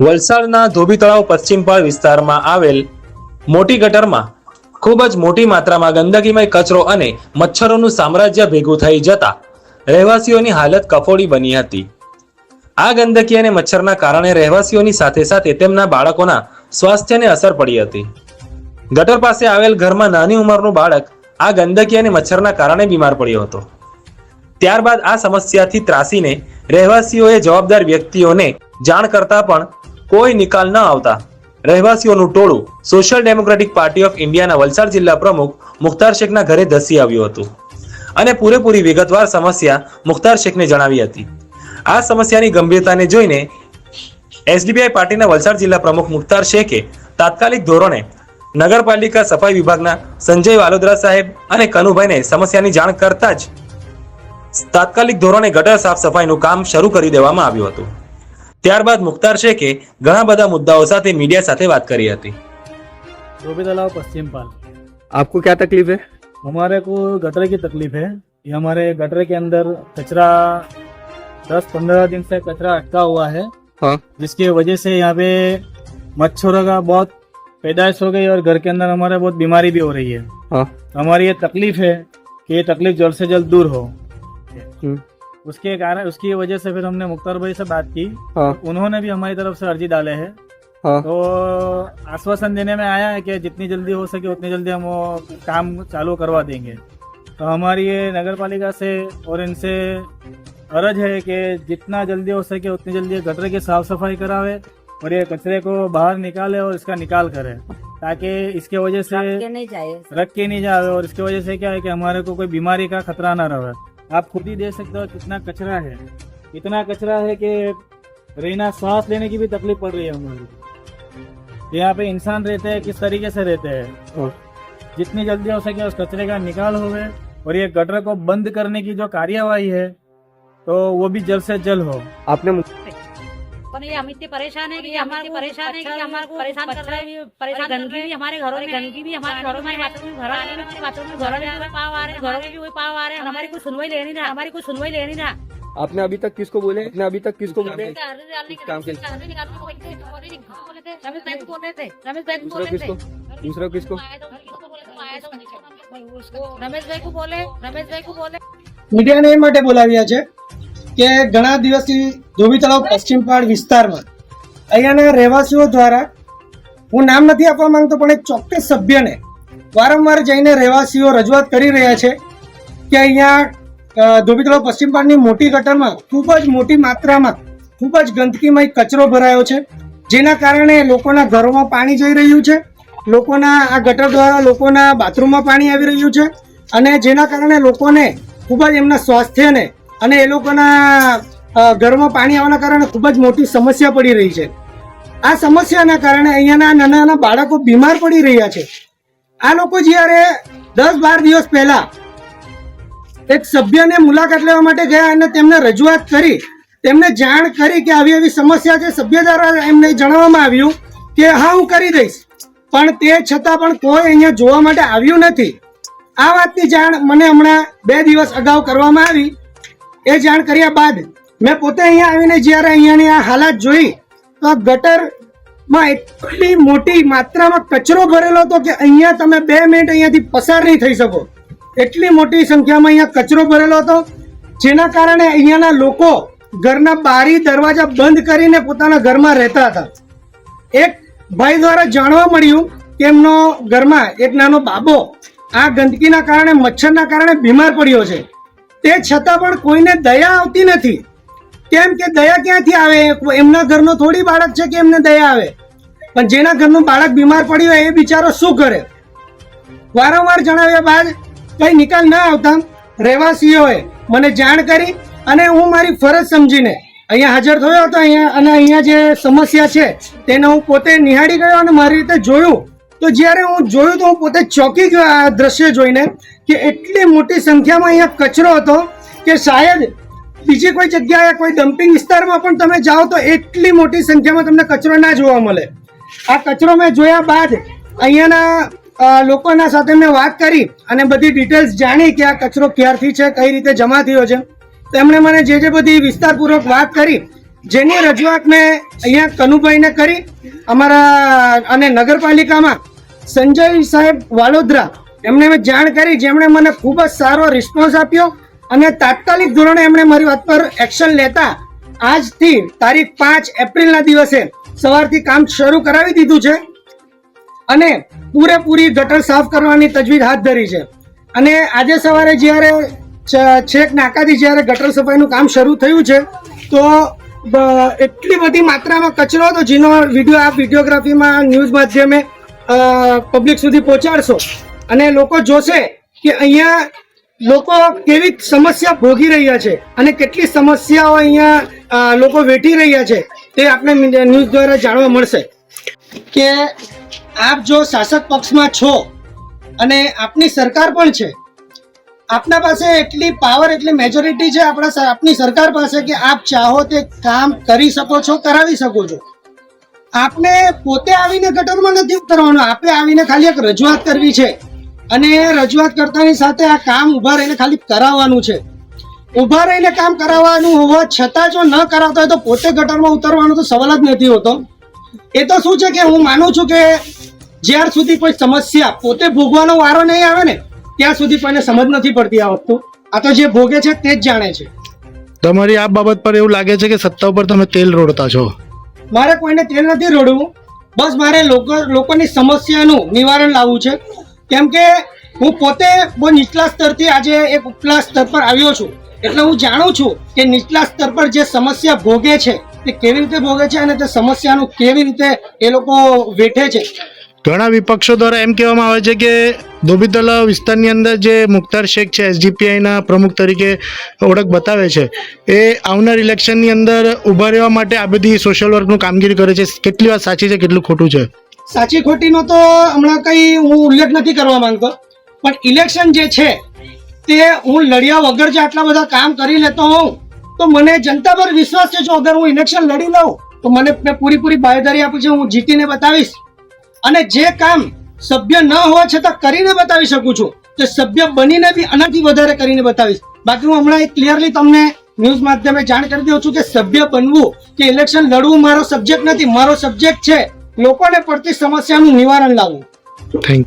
વલસાડના ધોબી તળાવ પશ્ચિમ પાળ વિસ્તારમાં આવેલ મોટી ગટરમાં ખૂબ જ મોટી માત્રામાં ગંદકીમય કચરો અને મચ્છરોનું સામ્રાજ્ય ભેગું થઈ જતા રહેવાસીઓની હાલત કફોડી બની હતી. આ ગંદકી અને મચ્છરના કારણે રહેવાસીઓની સાથે સાથે તેમના બાળકોના સ્વાસ્થ્યને અસર પડી હતી. ગટર પાસે આવેલ ઘરમાં નાની ઉંમરનું બાળક આ ગંદકી અને મચ્છરના કારણે બીમાર પડ્યો હતો. ત્યારબાદ આ સમસ્યાથી ત્રાસીને રહેવાસીઓએ જવાબદાર વ્યક્તિઓને જાણ કરતા પણ કોઈ નિકાલ ન આવતા. રહેવાસીઓનું ટોળું સોશિયલ ડેમોક્રેટિક પાર્ટી ઓફ ઇન્ડિયાના વલસાડ જિલ્લા પ્રમુખ મુખ્તાર શેખના ઘરે ધસી આવ્યું હતું. અને પૂરેપૂરી વિગતવાર સમસ્યા મુખ્તાર શેખને જણાવી હતી. આ સમસ્યાની ગંભીરતાને જોઈને એસડીબીઆઈ પાર્ટીના વલસાડ જિલ્લા પ્રમુખ મુખ્તાર શેખે તાત્કાલિક ધોરણે નગરપાલિકા સફાઈ વિભાગના સંજય વાલોદરા સાહેબ અને કનુભાઈને સમસ્યાની જાણ કરતા જ તાત્કાલિક ધોરણે ગટર સાફ સફાઈનું કામ શરૂ કરી દેવામાં આવ્યું હતું. ત્યારબાદ મુખ્તાર શેખે ઘણા બધા મુદ્દાઓ સાથે મીડિયા સાથે વાત કરી હતી धोबी तालाब पश्चिम पाल आपको क्या तकलीफ है हमारे को गटर की तकलीफ है ये हमारे गटर के अंदर कचरा दस पंद्रह दिन से कचरा अटका हुआ है हाँ जिसकी वजह से यहाँ पे मच्छरों का बहुत पैदाइश हो गई और घर के अंदर हमारे बहुत बीमारी भी हो रही है हाँ तो हमारी ये तकलीफ है कि ये तकलीफ जल्द से जल्द दूर हो हम्म, उसके कारण उसकी वजह से फिर हमने मुख्तार भाई से बात की। हाँ। उन्होंने भी हमारी तरफ़ से अर्जी डाले हैं। हाँ। तो आश्वासन देने में आया है कि जितनी जल्दी हो सके उतनी जल्दी हम वो काम चालू करवा देंगे। तो हमारी ये नगर पालिका से और इनसे अर्ज़ है कि जितना जल्दी हो सके उतनी जल्दी गटर की साफ़ सफ़ाई करावे और ये कचरे को बाहर निकाले और इसका निकाल करे ताकि इसके वजह से के नहीं जाए। रख के नहीं जावे और इसके वजह से क्या है कि हमारे को कोई बीमारी का खतरा ना रहे। आप खुद ही देख सकते हो कितना कचरा है। इतना कचरा है कि रहना सांस लेने की भी तकलीफ़ पड़ रही है हमारी यहाँ पे इंसान रहते हैं किस तरीके से रहते हैं। हाँ। जितनी जल्दी हो सके उस कचरे का निकाल हो और ये गटर को बंद करने की जो कार्यवाही है तो वो भी जल्द से जल्द हो। आपने पर ये हम इतने परेशान है कि हमारे परेशान है कि हमारे को परेशान कर रहा है परेशान गंदगी भी हमारे घरों में गंदगी भी हमारे घरों में बाथरूम में घर आने में बाथरूम में घरों में पाव आ रहे हैं घरों में भी वही पाव आ रहे हैं हमारी कोई सुनवाई ले नहीं रहा हमारी कोई सुनवाई ले नहीं रहा आपने अभी तक किसको बोले आपने अभी तक किसको बोले काम के रमेश भाई को बोले थे रमेश भाई को दूसरा बोले थे किसको दूसरा किसको રમેશ ભાઈ કો બોલે રમેશ ભાઈ કો બોલે મીડિયાને એ માટે બોલાવ્યા છે કે ઘણા દિવસથી ધોબી તળાવ પશ્ચિમ પાડ વિસ્તારમાં. અહીંયાના રહેવાસીઓ દ્વારા હું નામ નથી આપવા માંગતો, પણ એક ચોક્કસ સભ્યને વારંવાર જઈને રહેવાસીઓ રજૂઆત કરી રહ્યા છે કે અહીંયા ધોબી તળાવ પશ્ચિમ પાડની મોટી ગટરમાં ખૂબ જ મોટી માત્રામાં ખૂબ જ ગંદકીમય કચરો ભરાયો છે, જેના કારણે લોકોના ઘરોમાં પાણી જઈ રહ્યું છે, લોકોના, આ ગટર દ્વારા લોકોના બાથરૂમમાં પાણી આવી રહ્યું છે અને જેના કારણે લોકોને ખૂબ જ એમના સ્વાસ્થ્યને અને એ લોકોના ઘરમાં પાણી આવવાના કારણે ખૂબ જ મોટી સમસ્યા પડી રહી છે. આ સમસ્યાના કારણે અહીંયાના નાના નાના બાળકો બીમાર પડી રહ્યા છે. આ લોકો જ્યારે દસ બાર દિવસ પહેલા એક સભ્યને મુલાકાત લેવા માટે ગયા અને તેમને રજૂઆત કરી, તેમને જાણ કરી કે આવી આવી સમસ્યા છે, સભ્ય દ્વારા એમને જણાવવામાં આવ્યું કે, હા, હું કરી દઈશ. પણ તે છતાં પણ કોઈ અહીંયા જોવા માટે આવ્યું નથી. આ વાતની જાણ મને હમણાં બે દિવસ અગાઉ કરવામાં આવી. એ જાણ કર્યા બાદ મેં પોતે અહીંયા આવીને જ્યારે અહીંયાની આ હાલત જોઈ, તો આ ગટરમાં એટલી મોટી માત્રામાં કચરો ભરેલો હતો કે અહીંયા તમે બે મિનિટ અહીંયાથી પસાર નહીં થઈ શકો. એટલી મોટી સંખ્યામાં અહીંયા કચરો ભરેલો હતો, જેના કારણે અહીંયાના લોકો ઘરના બારી દરવાજા બંધ કરીને પોતાના ઘરમાં રહેતા હતા. એક ભાઈ દ્વારા જાણવા મળ્યું કે એમનો ઘરમાં એક નાનો બાબો આ ગંદકીના કારણે, મચ્છરના કારણે બીમાર પડ્યો છે. તે છતાં પણ કોઈને દયા આવતી નથી. કેમ કે દયા ક્યાંથી આવે? એમના ઘરનો થોડી બાળક છે કે એમને દયા આવે? પણ જેના ઘરનું બાળક બીમાર પડ્યું હોય એ બિચારો શું કરે? વારંવાર જણાવ્યા બાદ કઈ નિકાલ ના આવતા. રહેવાસીઓએ મને જાણ કરી અને હું મારી ફરજ સમજીને અહીંયા હાજર થયો હતો અહીંયા અને અહીંયા જે સમસ્યા છે તેને હું પોતે નિહાળી ગયો અને મારી રીતે જોયું. તો જ્યારે હું જોયું તો હું પોતે ચોંકી ગયો આ દ્રશ્ય જોઈને કે એટલી મોટી સંખ્યામાં અહીંયા કચરો હતો કે શાયદ બીજી કોઈ જગ્યાએ કોઈ ડમ્પિંગ વિસ્તારમાં પણ તમે જાઓ તો એટલી મોટી સંખ્યામાં તમને કચરો ના જોવા મળે. આ કચરો મેં જોયા બાદ અહીંયાના લોકોના સાથે મેં વાત કરી અને બધી ડિટેલ્સ જાણી કે આ કચરો ક્યારથી છે, કઈ રીતે જમા થયો છે. તેમણે મને જે જે બધી વિસ્તારપૂર્વક વાત કરી, જેની રજૂઆત મેં અહીંયા કનુભાઈને કરી, અમારા, અને નગરપાલિકામાં સંજય સાહેબ વાલોદરા, એમને મેં જાણ કરી, જેમણે મને ખૂબ જ સારો રિસ્પોન્સ આપ્યો. અને તાત્કાલિક ધોરણે એમણે મારી વાત પર એક્શન લેતા આજથી તારીખ પાંચ એપ્રિલના દિવસે સવારથી કામ શરૂ કરાવી દીધું છે અને પૂરેપૂરી ગટર સાફ કરવાની તજવીજ હાથ ધરી છે. અને આજે સવારે જ્યારે છેક નાકાથી જ્યારે ગટર સફાઈનું કામ શરૂ થયું છે, તો એટલી બધી માત્રામાં કચરો હતો જેનો વીડિયો આપ વિડીયોગ્રાફીમાં ન્યૂઝ માધ્યમે પબ્લિક સુધી પહોંચાડશો. અને લોકો જોશે કે અહીંયા લોકો કેવી સમસ્યા ભોગી રહ્યા છે અને કેટલી સમસ્યાઓ અહીંયા લોકો વેઠી રહ્યા છે તે આપણે ન્યૂઝ દ્વારા જાણવા મળશે. કે આપ જો શાસક પક્ષમાં છો અને આપની સરકાર પણ છે, આપના પાસે એટલી પાવર એટલી મેજોરિટી છે આપણા આપની સરકાર પાસે કે આપ ચાહો તે કામ કરી શકો છો, કરાવી શકો છો. આપને પોતે આવીને ગટરમાં નથી ઉતરવાનું, આપે આવીને ખાલી એક રજૂઆત કરવી છે. અને રજૂઆત કરતાની સાથે આ કામ ઊભા રહીને ખાલી કરાવવાનું છે. ઊભા રહીને કામ કરાવવાનું હોવા છતાં જો ન કરાવતા હોય તો પોતે ગટરમાં ઉતરવાનો તો સવાલ જ નથી હોતો. એ તો શું છે કે હું માનું છું કે જ્યાર સુધી કોઈ સમસ્યા પોતે ભોગવાનો વારો નહીં આવે ને ત્યાં સુધી કોઈને સમજ નથી પડતી આ વસ્તુ. આ તો જે ભોગે છે તે જ જાણે છે. તમારી આ બાબત પર એવું લાગે છે કે સત્તા ઉપર તમે તેલ રોડતા છો? મારે કોઈને તેલ નથી રોડવું. બસ મારે લોકો લોકોની સમસ્યાનું નિવારણ લાવવું છે. કેમ કે હું પોતે બહુ નીચલા સ્તરથી આજે એક ઉપલા સ્તર પર આવ્યો છું. એટલે હું જાણું છું કે નીચલા સ્તર પર જે સમસ્યા ભોગે છે, તે કેવી રીતે ભોગે છે અને તે સમસ્યાનું કેવી રીતે એ લોકો વેઠે છે. ઘણા વિપક્ષો દ્વારા એમ કહેવામાં આવે છે કે દોબીતલા વિસ્તારની અંદર જે મુખ્તાર શેખ છે એસડીપીઆઈના પ્રમુખ તરીકે ઓળખ બતાવે છે, એ આવનાર ઇલેક્શનની અંદર ઊભા રહેવા માટે આ બધી સોશિયલ વર્કનું કામગીરી કરે છે. કેટલી વાત સાચી છે, કેટલું ખોટું છે? સાચી ખોટીનો તો હમણાં કંઈ હું ઉલ્લેખ નથી કરવા માંગતો. પણ ઇલેક્શન જે છે, તે હું લડ્યા વગર જે આટલા બધા કામ કરી લેતો હોઉં, તો મને જનતા પર વિશ્વાસ છે જો અગર હું ઇલેક્શન લડી લઉં, તો મને મેં પૂરીપૂરી બાહેદારી આપી છે, હું જીતીને બતાવીશ. અને જે કામ સભ્ય ન હોવા છતાં કરીને બતાવી શકું છું. તે સભ્ય બનીને બી આનાથી વધારે કરીને બતાવીશ. બાકી હું હમણાં ક્લિયરલી તમને ન્યૂઝ માધ્યમે જાણ કરી દઉં છું કે સભ્ય બનવું કે ઇલેક્શન લડવું મારો સબ્જેક્ટ નથી, મારો સબ્જેક્ટ છે. લોકોને પડતી સમસ્યાનું નિવારણ લાવવું થેન્ક